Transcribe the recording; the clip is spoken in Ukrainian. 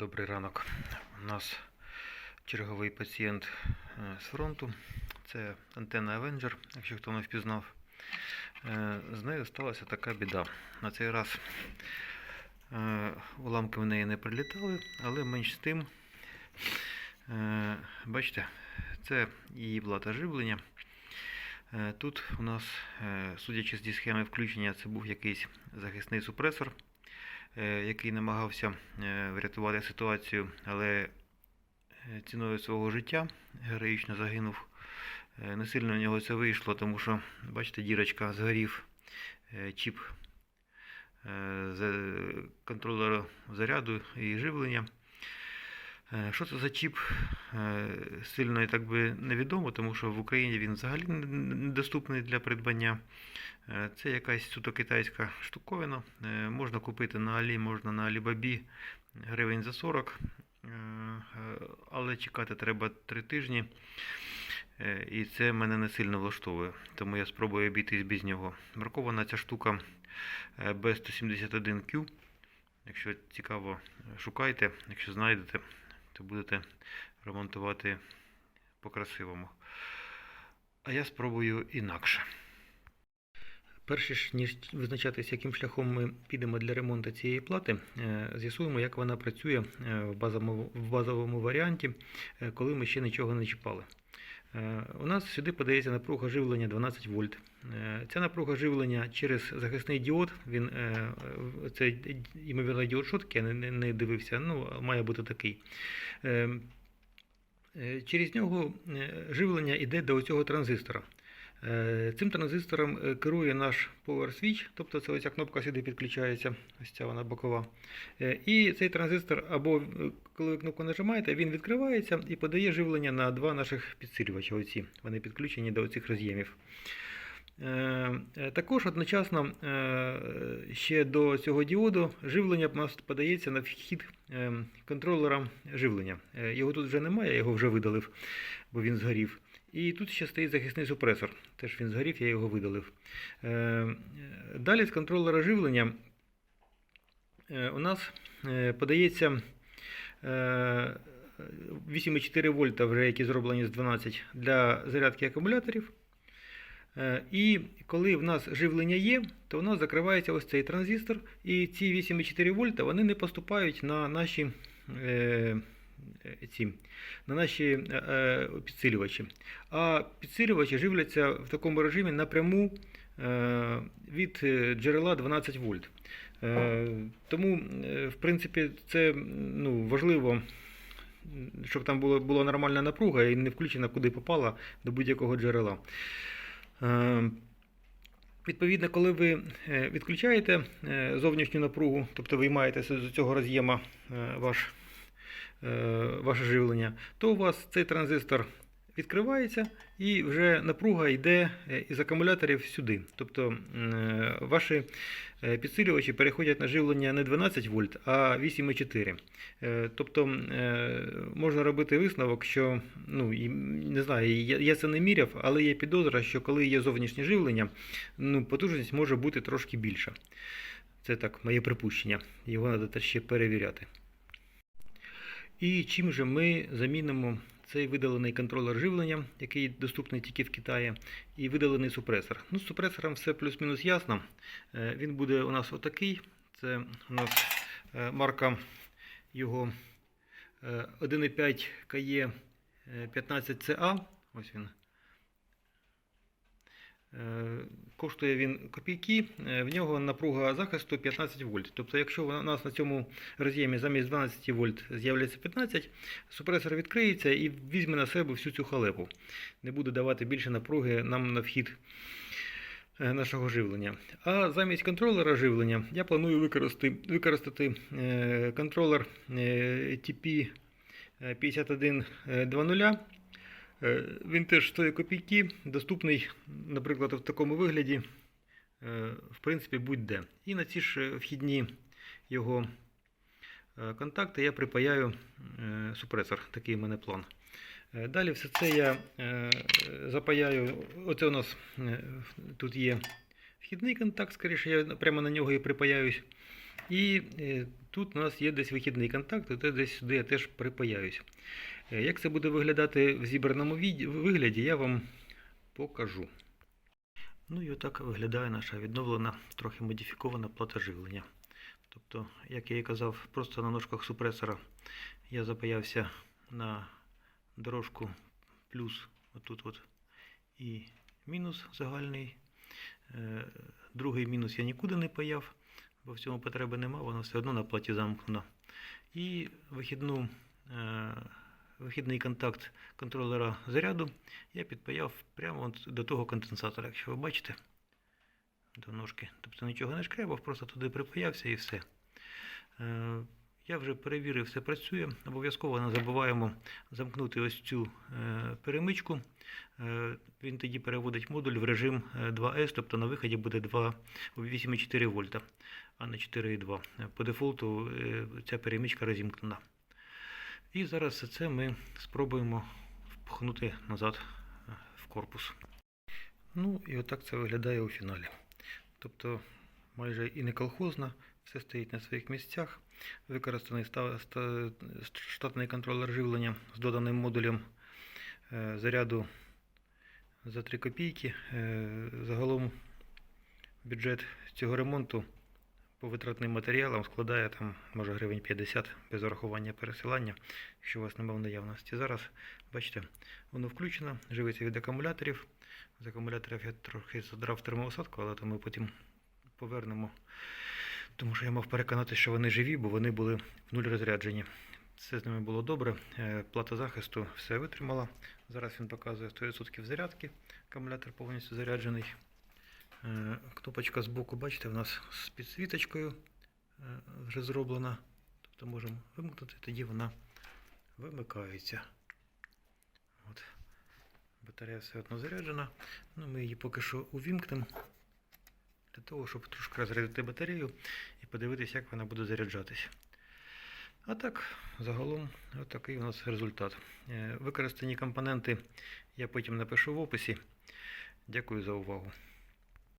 Добрий ранок. У нас черговий пацієнт е, з фронту. Це антенна Avenger, якщо хто не впізнав. Е, З нею сталася така біда. На цей раз е, уламки в неї не прилітали, але менш з тим, бачите, це її плата живлення. Тут у нас, судячи зі схеми включення, це був якийсь захисний супресор який намагався е, врятувати ситуацію, але е, ціною свого життя героїчно загинув. Е, Не сильно в нього це вийшло, тому що, бачите, дірочка згорів е, чіп е, контролера заряду і живлення. Е, Що це за чіп? Е, Сильно так би невідомо, тому що в Україні він взагалі недоступний для придбання. Е, Це якась суто китайська штуковина. Можна купити на Алі, можна на Алібабі гривень за 40, е, е, але чекати треба 3 тижні. І це мене не сильно влаштовує, тому я спробую обійтись без нього. Маркована ця штука е, B171Q. Якщо цікаво, шукайте, якщо знайдете, то будете ремонтувати по-красивому. А я спробую інакше. Перш ніж визначатися, яким шляхом ми підемо для ремонту цієї плати, е, з'ясуємо, як вона працює е, в базовому, в базовому варіанті, е, коли ми ще нічого не чіпали. Е, У нас сюди подається напруга живлення 12 вольт. Е, Ця напруга живлення через захисний діод, він, е, це ймовірно діод шотки, я не, дивився, ну, має бути такий. Через нього живлення йде до цього транзистора. Е, Цим транзистором е, керує наш Power Switch, тобто це оця кнопка сюди підключається, ось ця вона бокова. Е, І цей транзистор, або коли ви кнопку нажимаєте, він відкривається і подає живлення на два наших підсилювача. Оці. Вони підключені до цих роз'ємів. Також одночасно ще до цього діоду живлення подається на вхід контролера живлення. Його тут вже немає, я його вже видалив, бо він згорів. І тут ще стоїть захисний супресор. Теж він згорів, я його видалив. Е, Далі з контролера живлення е, у нас е, подається е, 8,4 вольта, вже які зроблені з 12 для зарядки акумуляторів. І коли в нас живлення є, то у нас закривається ось цей транзистор, і ці 8,4 вольта вони не поступають на наші, ці, на наші е, е, підсилювачі. А підсилювачі живляться в такому режимі напряму е, від джерела 12 вольт. Тому, в принципі, це ну, важливо, щоб там була, була нормальна напруга і не включена куди попала до будь-якого джерела. Е, Відповідно, коли ви відключаєте зовнішню напругу, тобто виймаєте з цього роз'єма ваш, ваше живлення, то у вас цей транзистор відкривається і вже напруга йде е, із акумуляторів сюди. Тобто е, ваші е, підсилювачі переходять на живлення не 12 вольт, а 8,4. Е, Тобто е, можна робити висновок, що ну, не знаю, я це не міряв, але є підозра, що коли є зовнішнє живлення, ну, потужність може бути трошки більша. Це так, моє припущення. Його треба ще перевіряти. І чим же ми замінимо цей видалений контролер живлення, який доступний тільки в Китаї, і видалений супресор. Ну, з супресором все плюс-мінус ясно. Е, Він буде у нас отакий. Це у нас е, марка його е, 1,5 KE 15CA. Ось він. Е, Коштує він копійки, е, в нього напруга захисту 15 вольт. Тобто, якщо у нас на цьому роз'ємі замість 12 вольт з'являється 15, супресор відкриється і візьме на себе всю цю халепу. Не буде давати більше напруги нам на вхід е, нашого живлення. А замість контролера живлення я планую використати, використати контролер е, TP 5120. Е, Він теж стоїть копійки, доступний, наприклад, в такому вигляді, е, в принципі, будь-де. І на ці ж е, вхідні його е, контакти я припаяю е, супресор. Такий в мене план. Е, Далі все це я е, запаяю. Оце у нас е, тут є вхідний контакт, скоріше, я прямо на нього і припаяюсь. І е, тут у нас є десь вихідний контакт, і десь сюди я теж припаяюсь. Е, Як це буде виглядати в зібраному вигляді, я вам покажу. Ну і отак виглядає наша відновлена, трохи модифікована плата живлення. Тобто, як я і казав, просто на ножках супресора я запаявся на дорожку плюс отут от і мінус загальний. Е, Другий мінус я нікуди не паяв, бо в цьому потреби нема, воно все одно на платі замкнено. І вихідну, е, вихідний контакт контролера заряду я підпаяв прямо от до того конденсатора, якщо ви бачите, до ножки. Тобто нічого не шкрябав, просто туди припаявся і все. Е, Я вже перевірив, все працює. Обов'язково не забуваємо замкнути ось цю е, перемичку. Е, Він тоді переводить модуль в режим е, 2S, тобто на виході буде 2 8,4 вольта, а не 4,2. Е, По дефолту ця перемичка розімкнена. І зараз це ми спробуємо впхнути назад е, в корпус. Ну і отак це виглядає у фіналі. Тобто майже і не колхозно, все стоїть на своїх місцях. Використаний ста- ста- штатний контролер живлення з доданим модулем е, заряду за 3 копійки. Е, Загалом бюджет цього ремонту по витратним матеріалам складає там, може гривень 50 без урахування пересилання, якщо у вас немає в наявності. Зараз, бачите, воно включено, живиться від акумуляторів. З акумуляторів я трохи задрав термоусадку, але то ми потім повернемо. Тому що я мав переконати, що вони живі, бо вони були в нуль розряджені. Все з ними було добре. Е, Плата захисту все витримала. Зараз він показує 100% зарядки. Акумулятор повністю заряджений. Е, Кнопочка збоку, бачите, в нас з підсвіточкою е, вже зроблена. Тобто можемо вимкнути, тоді вона вимикається. От. Батарея все одно заряджена. Ну, ми її поки що увімкнемо для того, щоб трошки розрядити батарею і подивитися, як вона буде заряджатись. А так, загалом, от у нас результат. Е, Використані компоненти я потім напишу в описі. Дякую за увагу.